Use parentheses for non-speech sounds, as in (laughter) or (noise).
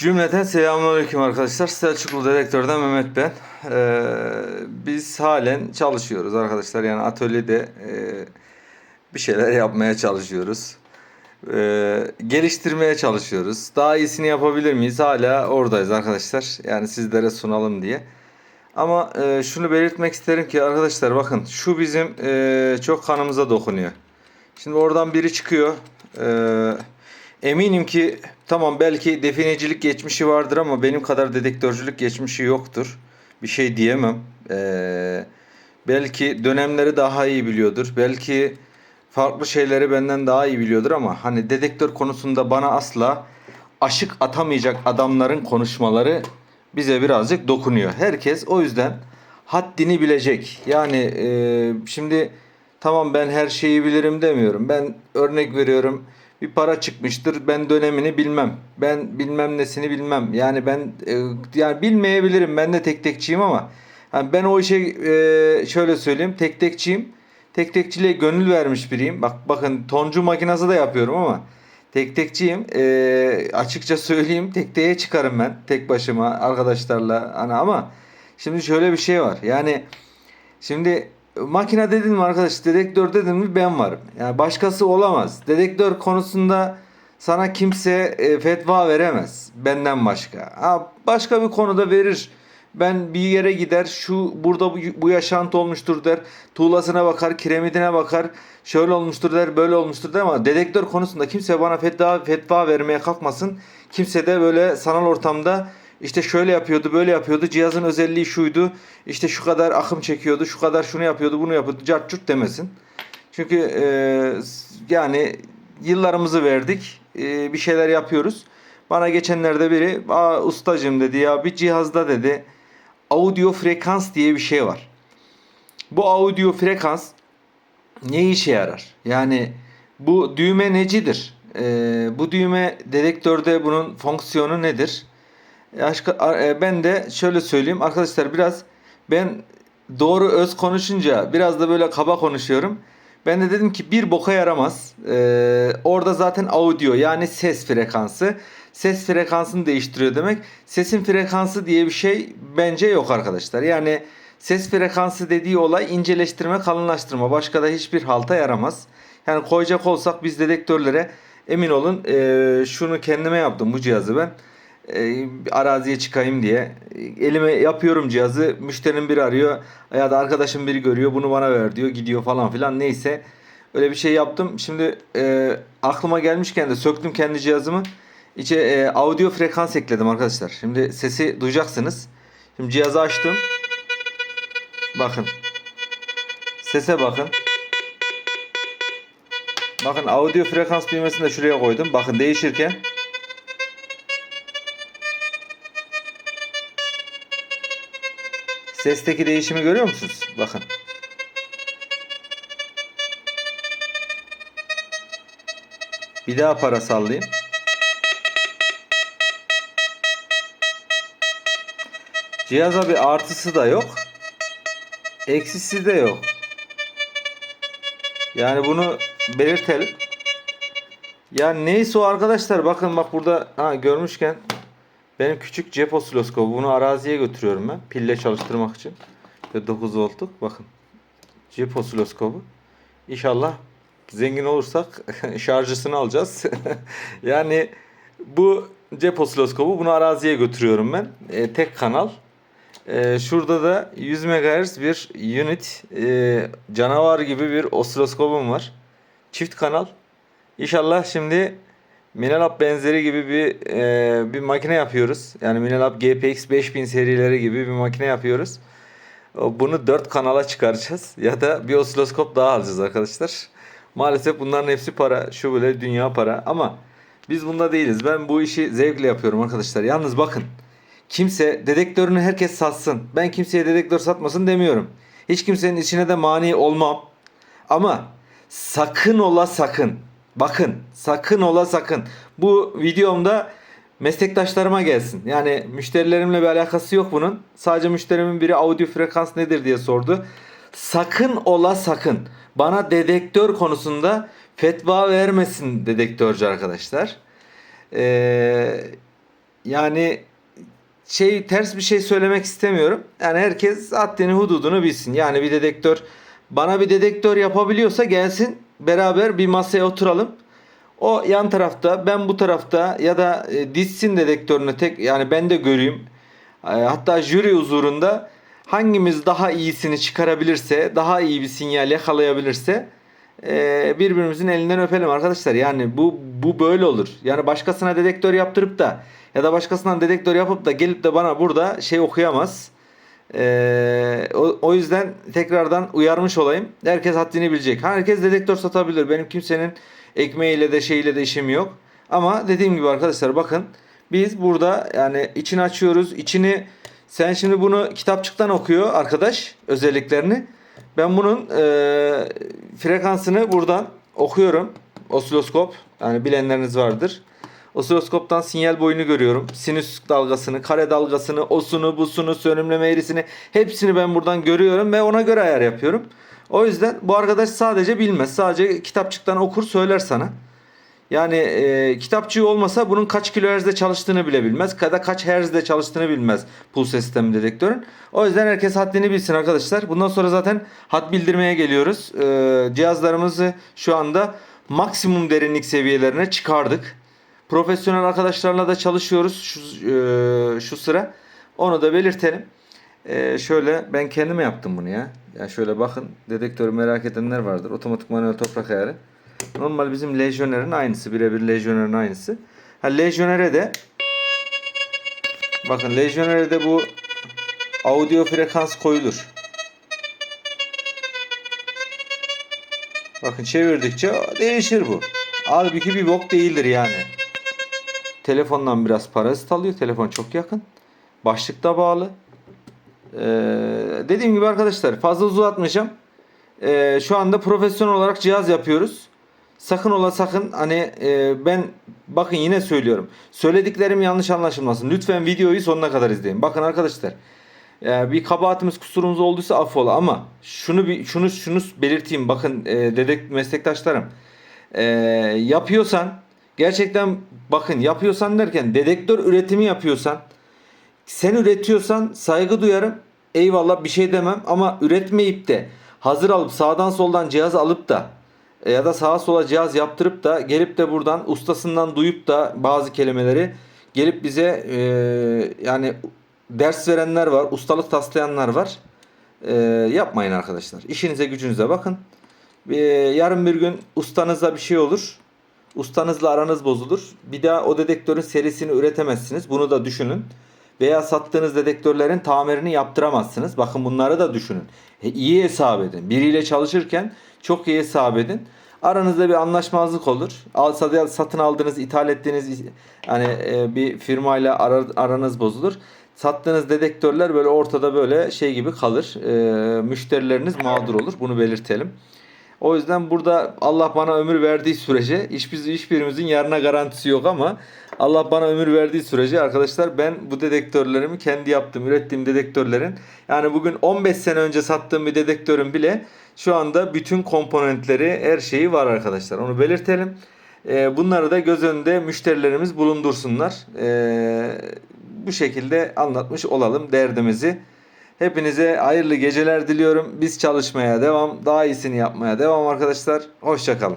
Cümleten selamünaleyküm arkadaşlar. Selçuklu Dedektör'den Mehmet ben. Ee, biz halen çalışıyoruz arkadaşlar. Yani atölyede e, bir şeyler yapmaya çalışıyoruz. Ee, geliştirmeye çalışıyoruz. Daha iyisini yapabilir miyiz? Hala oradayız arkadaşlar. Yani sizlere sunalım diye. Ama e, şunu belirtmek isterim ki arkadaşlar bakın şu bizim e, çok kanımıza dokunuyor. Şimdi oradan biri çıkıyor. Ee, eminim ki tamam belki definecilik geçmişi vardır ama benim kadar dedektörcülük geçmişi yoktur. Bir şey diyemem. Ee, belki dönemleri daha iyi biliyordur. Belki farklı şeyleri benden daha iyi biliyordur ama hani dedektör konusunda bana asla aşık atamayacak adamların konuşmaları bize birazcık dokunuyor. Herkes o yüzden haddini bilecek. Yani e, şimdi tamam ben her şeyi bilirim demiyorum. Ben örnek veriyorum. Bir para çıkmıştır. Ben dönemini bilmem. Ben bilmem nesini bilmem. Yani ben e, yani bilmeyebilirim. Ben de tek tekçiyim ama yani ben o işe e, şöyle söyleyeyim. Tek tekçiyim. Tek tekçiliğe gönül vermiş biriyim. Bak bakın toncu makinası da yapıyorum ama tek tekçiyim. E, açıkça söyleyeyim. Tekneye çıkarım ben tek başıma arkadaşlarla. Hani ama şimdi şöyle bir şey var. Yani şimdi makine dedin mi arkadaş dedektör dedin mi ben varım. Yani başkası olamaz. Dedektör konusunda sana kimse e, fetva veremez benden başka. Ha, başka bir konuda verir. Ben bir yere gider şu burada bu, bu yaşantı olmuştur der. Tuğlasına bakar, kiremitine bakar. Şöyle olmuştur der, böyle olmuştur der ama dedektör konusunda kimse bana fetva fetva vermeye kalkmasın. Kimse de böyle sanal ortamda işte şöyle yapıyordu, böyle yapıyordu. Cihazın özelliği şuydu. İşte şu kadar akım çekiyordu, şu kadar şunu yapıyordu, bunu yapıyordu. Cart curt demesin. Çünkü e, yani yıllarımızı verdik. E, bir şeyler yapıyoruz. Bana geçenlerde biri, Aa, ustacım dedi ya bir cihazda dedi audio frekans diye bir şey var. Bu audio frekans ne işe yarar? Yani bu düğme necidir? E, bu düğme dedektörde bunun fonksiyonu nedir? Aşka, e, ben de şöyle söyleyeyim arkadaşlar biraz ben doğru öz konuşunca biraz da böyle kaba konuşuyorum. Ben de dedim ki bir boka yaramaz. Ee, orada zaten audio yani ses frekansı. Ses frekansını değiştiriyor demek. Sesin frekansı diye bir şey bence yok arkadaşlar. Yani ses frekansı dediği olay inceleştirme, kalınlaştırma. Başka da hiçbir halta yaramaz. Yani koyacak olsak biz dedektörlere emin olun e, şunu kendime yaptım bu cihazı ben e, araziye çıkayım diye. Elime yapıyorum cihazı. Müşterinin biri arıyor ya da arkadaşım biri görüyor bunu bana ver diyor gidiyor falan filan neyse. Öyle bir şey yaptım. Şimdi e, aklıma gelmişken de söktüm kendi cihazımı. İçe e, audio frekans ekledim arkadaşlar. Şimdi sesi duyacaksınız. Şimdi cihazı açtım. Bakın. Sese bakın. Bakın audio frekans düğmesini de şuraya koydum. Bakın değişirken Sesteki değişimi görüyor musunuz? Bakın. Bir daha para sallayayım. Cihaza bir artısı da yok. Eksisi de yok. Yani bunu belirtelim. Ya neyse o arkadaşlar bakın bak burada ha görmüşken benim küçük cep osiloskopu. Bunu araziye götürüyorum ben. Pille çalıştırmak için. Ve 9 voltluk. Bakın. Cep osiloskopu. İnşallah zengin olursak (laughs) şarjısını alacağız. (laughs) yani bu cep osiloskopu. Bunu araziye götürüyorum ben. E, tek kanal. E, şurada da 100 MHz bir unit e, canavar gibi bir osiloskopum var. Çift kanal. İnşallah şimdi Minelab benzeri gibi bir e, bir makine yapıyoruz. Yani Minelab GPX 5000 serileri gibi bir makine yapıyoruz. Bunu 4 kanala çıkaracağız ya da bir osiloskop daha alacağız arkadaşlar. Maalesef bunların hepsi para. Şu böyle dünya para ama biz bunda değiliz. Ben bu işi zevkle yapıyorum arkadaşlar. Yalnız bakın. Kimse dedektörünü herkes satsın. Ben kimseye dedektör satmasın demiyorum. Hiç kimsenin içine de mani olmam. Ama sakın ola sakın Bakın sakın ola sakın. Bu videomda meslektaşlarıma gelsin. Yani müşterilerimle bir alakası yok bunun. Sadece müşterimin biri audio frekans nedir diye sordu. Sakın ola sakın. Bana dedektör konusunda fetva vermesin dedektörcü arkadaşlar. Ee, yani şey ters bir şey söylemek istemiyorum. Yani herkes haddini hududunu bilsin. Yani bir dedektör bana bir dedektör yapabiliyorsa gelsin beraber bir masaya oturalım. O yan tarafta ben bu tarafta ya da e, dizsin dedektörünü tek yani ben de göreyim. E, hatta jüri huzurunda hangimiz daha iyisini çıkarabilirse, daha iyi bir sinyal yakalayabilirse e, birbirimizin elinden öpelim arkadaşlar. Yani bu bu böyle olur. Yani başkasına dedektör yaptırıp da ya da başkasından dedektör yapıp da gelip de bana burada şey okuyamaz. E, o, yüzden tekrardan uyarmış olayım. Herkes haddini bilecek. Herkes dedektör satabilir. Benim kimsenin ekmeğiyle de şeyiyle de işim yok. Ama dediğim gibi arkadaşlar bakın biz burada yani içini açıyoruz. İçini sen şimdi bunu kitapçıktan okuyor arkadaş özelliklerini. Ben bunun e, frekansını buradan okuyorum. Osiloskop yani bilenleriniz vardır. Osiloskoptan sinyal boyunu görüyorum. Sinüs dalgasını, kare dalgasını, osunu, busunu, sönümleme eğrisini hepsini ben buradan görüyorum ve ona göre ayar yapıyorum. O yüzden bu arkadaş sadece bilmez. Sadece kitapçıktan okur söyler sana. Yani e, kitapçığı olmasa bunun kaç kilohertzde çalıştığını bile bilmez. Ya da kaç hertzde çalıştığını bilmez pulse sistemi dedektörün. O yüzden herkes haddini bilsin arkadaşlar. Bundan sonra zaten had bildirmeye geliyoruz. E, cihazlarımızı şu anda maksimum derinlik seviyelerine çıkardık. Profesyonel arkadaşlarla da çalışıyoruz şu, e, şu sıra. Onu da belirtelim. E, şöyle ben kendime yaptım bunu ya. Ya şöyle bakın dedektörü merak edenler vardır. Otomatik manuel toprak ayarı. Normal bizim Legionnaires aynısı. Birebir Legionnaires aynısı. Ha Legionnaire de bakın Legionnaire de bu audio frekans koyulur. Bakın çevirdikçe değişir bu. Halbuki bir bok değildir yani. Telefondan biraz parazit alıyor. Telefon çok yakın. Başlık da bağlı. Ee, dediğim gibi arkadaşlar fazla uzatmayacağım. Ee, şu anda profesyonel olarak cihaz yapıyoruz. Sakın ola sakın hani e, ben bakın yine söylüyorum. Söylediklerim yanlış anlaşılmasın. Lütfen videoyu sonuna kadar izleyin. Bakın arkadaşlar. e, bir kabahatimiz kusurumuz olduysa affola ama şunu bir şunu şunu belirteyim. Bakın e, dedek meslektaşlarım. E, yapıyorsan gerçekten bakın yapıyorsan derken dedektör üretimi yapıyorsan sen üretiyorsan saygı duyarım. Eyvallah bir şey demem ama üretmeyip de hazır alıp sağdan soldan cihaz alıp da e, ya da sağa sola cihaz yaptırıp da gelip de buradan ustasından duyup da bazı kelimeleri gelip bize e, yani ders verenler var, ustalık taslayanlar var. E, yapmayın arkadaşlar. İşinize gücünüze bakın. E, yarın bir gün ustanızda bir şey olur. Ustanızla aranız bozulur. Bir daha o dedektörün serisini üretemezsiniz. Bunu da düşünün. Veya sattığınız dedektörlerin tamirini yaptıramazsınız. Bakın bunları da düşünün. E, iyi hesap edin. Biriyle çalışırken çok iyi hesap edin. Aranızda bir anlaşmazlık olur. Al, satın aldığınız, ithal ettiğiniz yani e, bir firmayla ara, aranız bozulur. Sattığınız dedektörler böyle ortada böyle şey gibi kalır. E, müşterileriniz mağdur olur. Bunu belirtelim. O yüzden burada Allah bana ömür verdiği sürece hiçbir hiçbirimizin yarına garantisi yok ama Allah bana ömür verdiği sürece arkadaşlar ben bu dedektörlerimi kendi yaptığım, ürettiğim dedektörlerin yani bugün 15 sene önce sattığım bir dedektörün bile şu anda bütün komponentleri, her şeyi var arkadaşlar. Onu belirtelim. Ee, bunları da göz önünde müşterilerimiz bulundursunlar. Ee, bu şekilde anlatmış olalım derdimizi. Hepinize hayırlı geceler diliyorum. Biz çalışmaya devam, daha iyisini yapmaya devam arkadaşlar. Hoşçakalın.